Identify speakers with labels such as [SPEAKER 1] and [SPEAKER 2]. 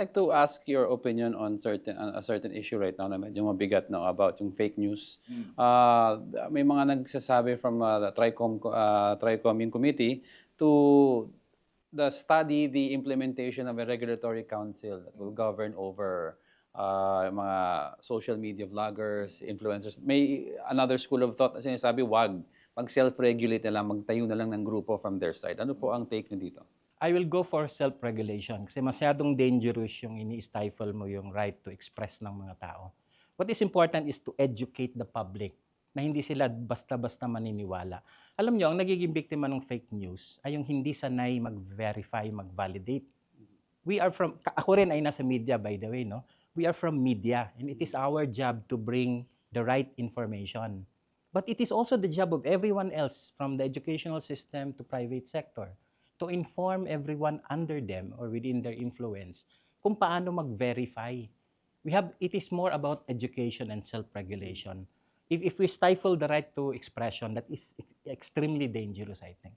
[SPEAKER 1] like to ask your opinion on certain on a certain issue right now na medyo mabigat no about yung fake news. Uh, may mga nagsasabi from uh, the Tricom uh, Tricom yung committee to the study the implementation of a regulatory council that will govern over uh, mga social media vloggers, influencers. May another school of thought na sinasabi, wag. Mag self-regulate na lang, magtayo na lang ng grupo from their side. Ano po ang take niyo dito?
[SPEAKER 2] I will go for self-regulation kasi masyadong dangerous yung ini-stifle mo yung right to express ng mga tao. What is important is to educate the public na hindi sila basta-basta maniniwala. Alam nyo, ang nagiging biktima ng fake news ay yung hindi sanay mag-verify, mag-validate. We are from, ako rin ay nasa media by the way, no? We are from media and it is our job to bring the right information. But it is also the job of everyone else from the educational system to private sector to inform everyone under them or within their influence kung paano mag-verify. We have it is more about education and self-regulation. If if we stifle the right to expression, that is ex- extremely dangerous, I think.